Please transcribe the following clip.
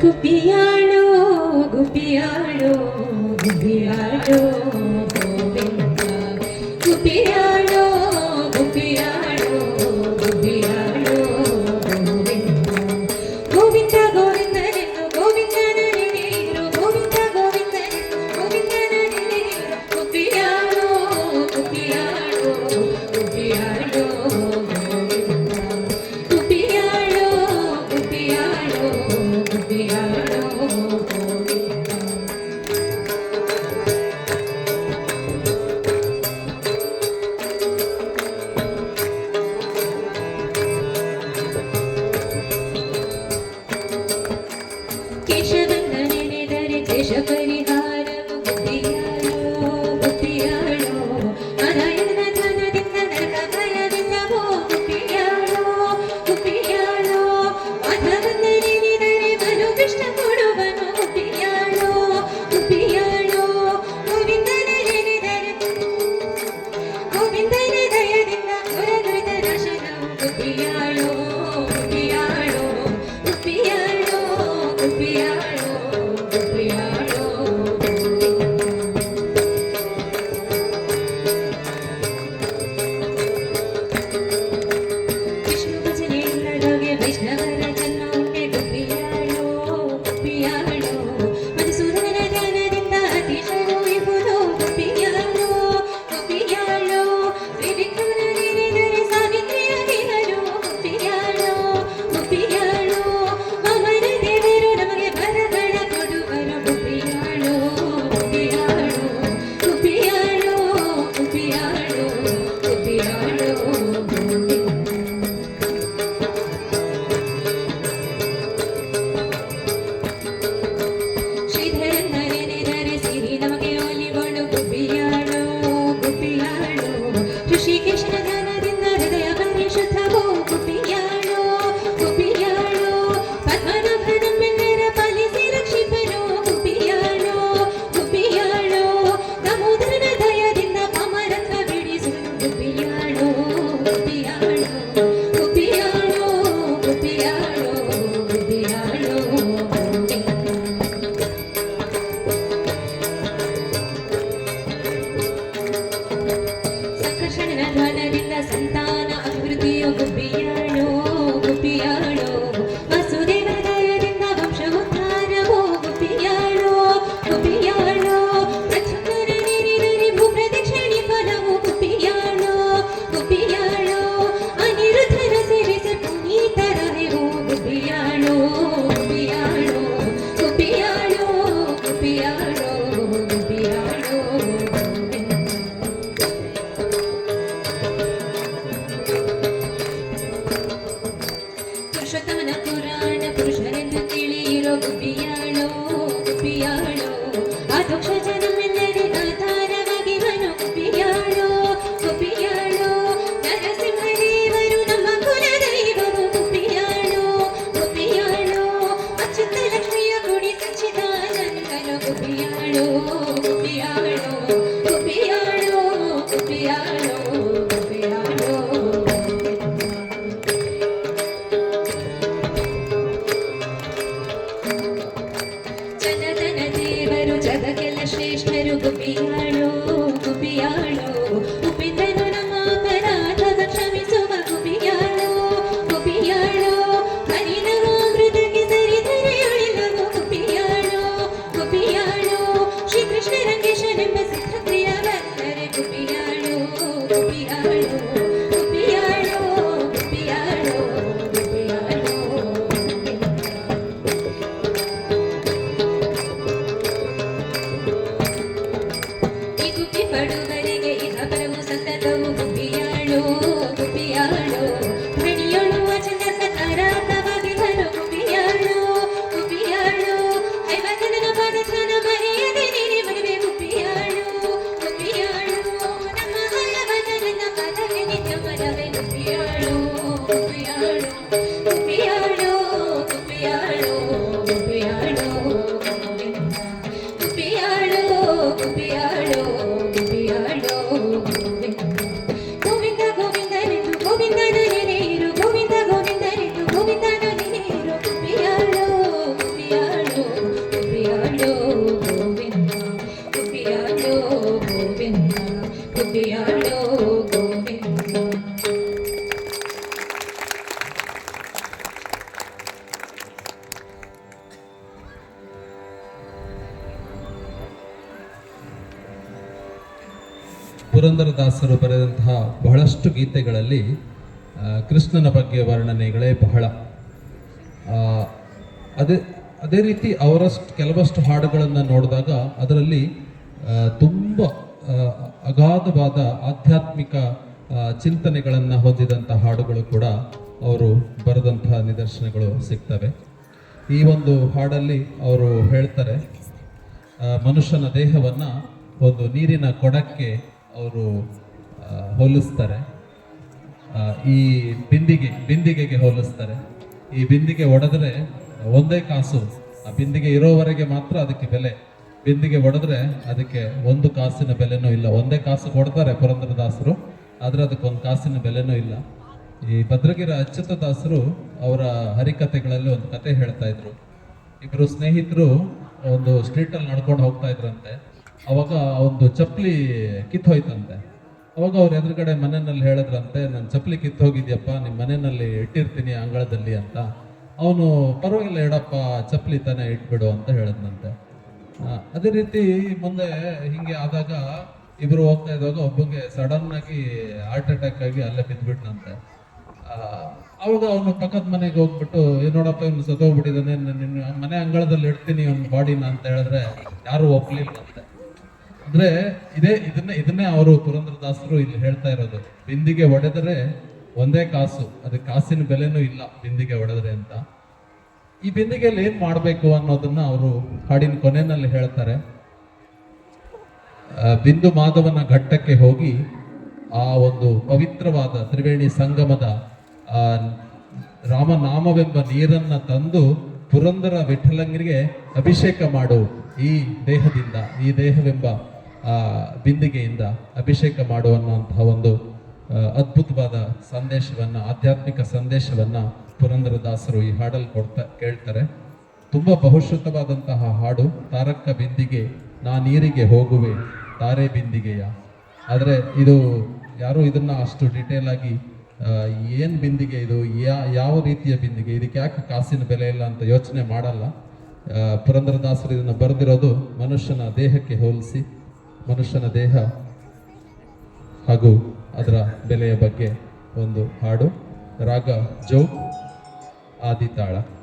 ગુપિયાળો ગુપિયાળો ગુપિયાળો விளையாடும் अश्वतमनपुराण ಪುರಂದರದಾಸರು ಬರೆದಂತಹ ಬಹಳಷ್ಟು ಗೀತೆಗಳಲ್ಲಿ ಕೃಷ್ಣನ ಬಗ್ಗೆ ವರ್ಣನೆಗಳೇ ಬಹಳ. ಅದೇ ಅದೇ ರೀತಿ ಅವರಷ್ಟು, ಕೆಲವಷ್ಟು ಹಾಡುಗಳನ್ನು ನೋಡಿದಾಗ ಅದರಲ್ಲಿ ತುಂಬ ಅಗಾಧವಾದ ಆಧ್ಯಾತ್ಮಿಕ ಚಿಂತನೆಗಳನ್ನು ಹೊಂದಿದಂಥ ಹಾಡುಗಳು ಕೂಡ ಅವರು ಬರೆದಂತಹ ನಿದರ್ಶನಗಳು ಸಿಗ್ತವೆ. ಈ ಒಂದು ಹಾಡಲ್ಲಿ ಅವರು ಹೇಳ್ತಾರೆ ಮನುಷ್ಯನ ದೇಹವನ್ನು ಒಂದು ನೀರಿನ ಕೊಡಕ್ಕೆ ಅವರು ಹೋಲಿಸ್ತಾರೆ. ಈ ಬಿಂದಿಗೆ, ಬಿಂದಿಗೆಗೆ ಹೋಲಿಸ್ತಾರೆ. ಈ ಬಿಂದಿಗೆ ಒಡೆದ್ರೆ ಒಂದೇ ಕಾಸು, ಆ ಬಿಂದಿಗೆ ಇರೋವರೆಗೆ ಮಾತ್ರ ಅದಕ್ಕೆ ಬೆಲೆ. ಬಿಂದಿಗೆ ಒಡೆದ್ರೆ ಅದಕ್ಕೆ ಒಂದು ಕಾಸಿನ ಬೆಲೆನೂ ಇಲ್ಲ. ಒಂದೇ ಕಾಸು ಕೊಡ್ತಾರೆ ಪುರಂದರದಾಸರು, ಆದರೆ ಅದಕ್ಕೆ ಒಂದು ಕಾಸಿನ ಬೆಲೆನೂ ಇಲ್ಲ. ಈ ಭದ್ರಗಿರ ಅಚ್ಯುತದಾಸರು ಅವರ ಹರಿಕತೆಗಳಲ್ಲಿ ಒಂದು ಕತೆ ಹೇಳ್ತಾ ಇದ್ರು. ಇಬ್ಬರು ಸ್ನೇಹಿತರು ಒಂದು ಸ್ಟ್ರೀಟಲ್ಲಿ ನಡ್ಕೊಂಡು ಹೋಗ್ತಾ ಇದ್ರಂತೆ. ಅವಾಗ ಒಂದು ಚಪ್ಪಲಿ ಕಿತ್ತು ಹೋಯ್ತಂತೆ. ಅವಾಗ ಅವ್ರ ಎದುರುಗಡೆ ಮನೆಯಲ್ಲಿ ಹೇಳಿದ್ರಂತೆ ನನ್ನ ಚಪ್ಪಲಿ ಕಿತ್ತು ಹೋಗಿದ್ಯಪ್ಪ ನಿಮ್ಮ ಮನೆಯಲ್ಲಿ ಇಟ್ಟಿರ್ತೀನಿ ಅಂಗಳದಲ್ಲಿ ಅಂತ. ಅವನು, ಪರವಾಗಿಲ್ಲ ಹೇಳಪ್ಪ, ಚಪ್ಪಲಿ ತಾನೇ ಇಟ್ಬಿಡು ಅಂತ ಹೇಳಿದ್ನಂತೆ. ಅದೇ ರೀತಿ ಮುಂದೆ ಹಿಂಗೆ ಆದಾಗ ಇಬ್ರು ಹೋಗ್ತಾ ಇದ್ದಾಗ ಒಬ್ಬಂಗೆ ಸಡನ್ ಆಗಿ ಹಾರ್ಟ್ ಅಟ್ಯಾಕ್ ಆಗಿ ಅಲ್ಲೇ ಬಿದ್ದ್ಬಿಟ್ನಂತೆ ಅವಾಗ ಅವನು ಪಕ್ಕದ ಮನೆಗೆ ಹೋಗ್ಬಿಟ್ಟು, "ಏ, ನೋಡಪ್ಪ, ಇವನು ಸತ್ತೋಗ್ಬಿಟ್ಟಿದ್ದಾನೆ ನಿನ್ನ ಮನೆ ಅಂಗಳದಲ್ಲಿ ಇಡ್ತೀನಿ ಅವ್ನ ಬಾಡಿನ ಅಂತ ಹೇಳಿದ್ರೆ ಯಾರು ಒಪ್ಲಿಲ್ವಂತೆ. ಅಂದ್ರೆ ಇದೇ ಇದನ್ನೇ ಇದನ್ನೇ ಅವರು ಪುರಂದ್ರದಾಸರು ಇಲ್ಲಿ ಹೇಳ್ತಾ ಇರೋದು. ಬಿಂದಿಗೆ ಒಡೆದರೆ ಒಂದೇ ಕಾಸು, ಅದು ಕಾಸಿನ ಬೆಲೆನೂ ಇಲ್ಲ ಬಿಂದಿಗೆ ಒಡೆದ್ರೆ ಅಂತ. ಈ ಬಿಂದಿಗೆಯಲ್ಲಿ ಏನ್ ಮಾಡ್ಬೇಕು ಅನ್ನೋದನ್ನ ಅವರು ಹಾಡಿನ ಕೊನೆಯಲ್ಲಿ ಹೇಳ್ತಾರೆ. ಬಿಂದು ಮಾಧವನ ಘಟ್ಟಕ್ಕೆ ಹೋಗಿ ಆ ಒಂದು ಪವಿತ್ರವಾದ ತ್ರಿವೇಣಿ ಸಂಗಮದ, ಆ, ರಾಮನಾಮವೆಂಬ ನೀರನ್ನ ತಂದು ಪುರಂದರ ವಿಠಲಂಗರಿಗೆ ಅಭಿಷೇಕ ಮಾಡು ಈ ದೇಹದಿಂದ, ಈ ದೇಹವೆಂಬ ಬಿಂದಿಗೆಯಿಂದ ಅಭಿಷೇಕ ಮಾಡು ಅನ್ನುವಂತಹ ಒಂದು ಅದ್ಭುತವಾದ ಸಂದೇಶವನ್ನು ಆಧ್ಯಾತ್ಮಿಕ ಸಂದೇಶವನ್ನು ಪುರಂದರದಾಸರು ಈ ಹಾಡಲ್ಲಿ ಕೊಡ್ತಾ ಕೇಳ್ತಾರೆ. ತುಂಬ ಬಹುಶ್ರುತವಾದಂತಹ ಹಾಡು ತಾರಕ್ಕ ಬಿಂದಿಗೆ ನಾ ನೀರಿಗೆ ಹೋಗುವೆ ತಾರೆ ಬಿಂದಿಗೆಯ. ಆದರೆ ಇದು ಯಾರು ಇದನ್ನು ಅಷ್ಟು ಡೀಟೇಲ್ ಆಗಿ ಏನು ಬಿಂದಿಗೆ ಇದು ಯಾವ ರೀತಿಯ ಬಿಂದಿಗೆ ಇದಕ್ಕೆ ಯಾಕೆ ಕಾಸಿನ ಬೆಲೆ ಇಲ್ಲ ಅಂತ ಯೋಚನೆ ಮಾಡಲ್ಲ. ಆ, ಪುರಂದರದಾಸರು ಇದನ್ನು ಬರೆದಿರೋದು ಮನುಷ್ಯನ ದೇಹಕ್ಕೆ ಹೋಲಿಸಿ. ಮನುಷ್ಯನ ದೇಹ ಹಾಗೂ ಅದರ ಬೆಲೆಯ ಬಗ್ಗೆ ಒಂದು ಹಾಡು. ರಾಗ ಜೌ ಆದಿತಾಳ.